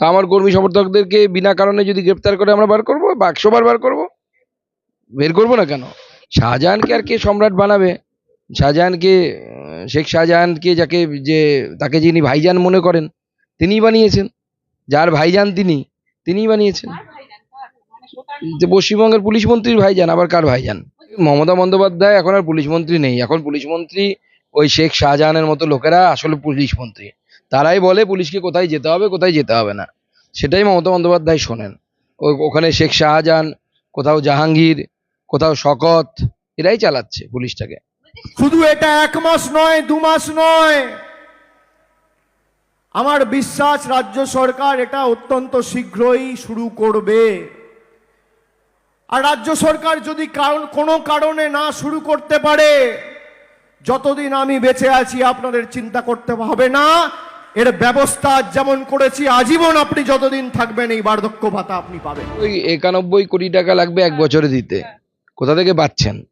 তো আমার কর্মী সমর্থকদেরকে বিনা কারণে যদি গ্রেপ্তার করে আমরা বার করব বা একশো বার বার করব? বের করব না কেন? শাহজাহানকে আর কে সম্রাট বানাবে? শাহজাহানকে শেখ শাহজাহানকে যাকে যে তাকে যিনি ভাইজান মনে করেন তিনিই বানিয়েছেন। যার ভাইজান তিনি তিনিই বানিয়েছেন। যে পশ্চিমবঙ্গের পুলিশ মন্ত্রীর ভাইজান আবার কার ভাইজান? মমতা বন্দ্যোপাধ্যায় এখন আর পুলিশ মন্ত্রী নেই। এখন পুলিশ মন্ত্রী ওই শেখ শাহজাহানের মতো লোকেরা আসলে পুলিশ মন্ত্রী। তারাই বলে পুলিশকে কোথায় যেতে হবে, কোথায় যেতে হবে না। সেটাই মমতা বন্দ্যোপাধ্যায় শোনেন। ওখানে শেখ শাহজাহান, কোথাও জাহাঙ্গীর, কোথাও শকত, এরাই চালাচ্ছে পুলিশটাকে। শুধু এটা এক মাস নয়, দু মাস নয়। আমার বিশ্বাস, রাজ্য সরকার এটা অত্যন্ত শীঘ্রই শুরু করবে। আর রাজ্য সরকার যদি কারণ, কোনো কারণে না শুরু করতে পারে, যতদিন আমি বেঁচে আছি আপনাদের চিন্তা করতে হবে না। এর ব্যবস্থা যেমন করেছি আজীবন আপনি যতদিন থাকবেন এই বার্ধক্য ভাতা আপনি পাবেন। ওই একানব্বই কোটি টাকা লাগবে এক বছরে দিতে। কোথা থেকে পাচ্ছেন?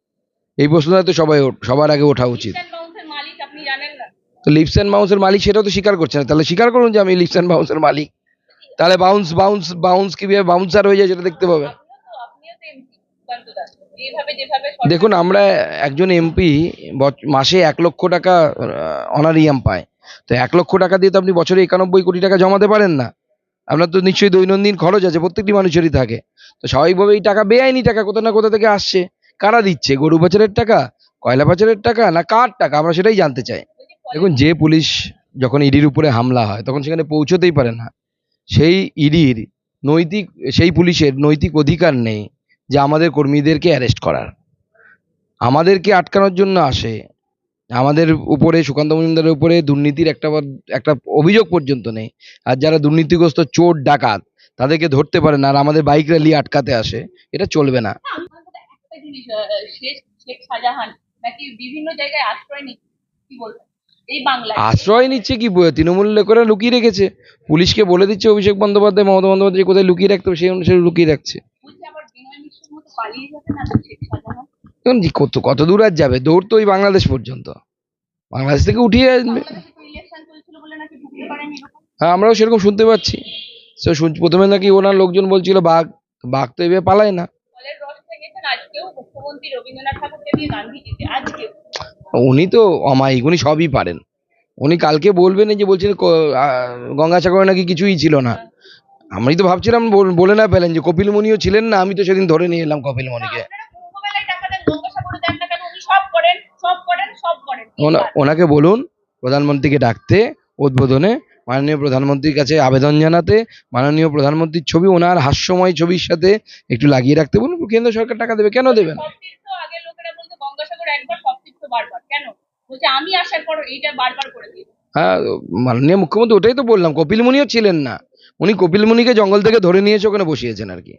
এই প্রশ্নটা তো সবাই ওঠ- সবার আগে ওঠা উচিত। ইস্টার্ন বাউন্সের মালিক আপনি জানেন না। তো লিপস অ্যান্ড বাউন্সের মালিক সেটাও তো স্বীকার করছে না। তাহলে স্বীকার করুন যে আমি লিপস অ্যান্ড বাউন্সের মালিক। তাহলে বাউন্স বাউন্স বাউন্স কীভাবে বাউন্সার হয়ে যায় সেটা দেখতে পাবেন আপনিও তো আপনিও তো এমপি সুকান্ত দাস এইভাবে যেভাবে সরকার- দেখুন আমরা একজন এমপি মাসে এক লক্ষ টাকা অনারিয়াম পায়। তো এক লক্ষ টাকা দিয়ে তো আপনি বছরে একানব্বই কোটি টাকা জমাতে পারেন না। আপনার তো নিশ্চয়ই দৈনন্দিন খরচ আছে, প্রত্যেকটি মানুষেরই থাকে। তো স্বাভাবিকভাবে এই টাকা বেআইনি টাকা কোথা না কোথা থেকে আসছে? কারা দিচ্ছে? গরু পাচারের টাকা? কয়লা পাচারের টাকা? না কার টাকা? আমরা সেটাই জানতে চাই। দেখুন, যে পুলিশ যখন ইডির উপরে হামলা হয়, তখন সেখানে পৌঁছতেই পারে না। সেই ইডির নৈতিক, সেই পুলিশের নৈতিক অধিকার নেই যে আমাদের কর্মীদেরকে অ্যারেস্ট করার। আমাদেরকে আটকানোর জন্য আসে আমাদের উপরে সুকান্ত মজুমদারের উপরে দুর্নীতির একটা বা- একটা অভিযোগ পর্যন্ত নেই। আর যারা দুর্নীতিগ্রস্ত চোর ডাকাত তাদেরকে ধরতে পারে না আর আমাদের বাইক র্যালি আটকাতে আসে এটা চলবে না। আশ্রয় নিচ্ছে কি বলবেন? এই বাংলায়। আশ্রয় নিচ্ছে কি বই তৃণমূল লোকেরা লুকিয়ে রেখেছে। পুলিশকে বলে দিচ্ছে অভিষেক বন্দ্যোপাধ্যায় মমতা বন্দ্যোপাধ্যায় কোথায় লুকিয়ে রাখতে হবে সেই অনুসারে লুকিয়ে রাখছে। এখন কত কত দূর আর যাবে? দৌড় তো ওই বাংলাদেশ পর্যন্ত। বাংলাদেশ থেকে উঠিয়ে আসবে। হ্যাঁ আমরাও সেরকম শুনতে পাচ্ছি। শুন- প্রথমে নাকি ওনার লোকজন বলছিল, বাঘ বাঘ তো এভাবে পালায় না। উনি তো অমায়িক, উনি সবই পারেন। উনি কালকে বলবেন যে বলছেন গঙ্গাসাগরে নাকি কিছুই ছিল না। আমি তো ভাবছিলাম, বলে না পেলেন যে কপিল মুনিও ছিলেন না, আমি তো সেদিন ধরে নিয়ে এলাম কপিল মুনিকে সব করেন সব করেন সব করেন। ওনা- ওনাকে বলুন প্রধানমন্ত্রীকে ডাকতে উদ্বোধনে। মাননীয় প্রধানমন্ত্রীর কাছে আবেদন জানাতে মাননীয় প্রধানমন্ত্রীর ছবি ওনার হাস্যময় ছবির সাথে একটু লাগিয়ে রাখতে বলুন কেন্দ্র সরকার টাকা দেবে কেন দেবে না? আগে লোকেরা বলতো গঙ্গাসাগর একবার সব তীর্থ বারবার কেন? বলছে আমি আসার পর এইটা বারবার করে দিই হ্যাঁ মাননীয় মুখ্যমন্ত্রী ওটাই তো বললাম কপিল মুনিও ছিলেন না। উনি কপিল মুনিকে জঙ্গল থেকে ধরে নিয়ে এসে ওখানে বসিয়েছেন আর কি।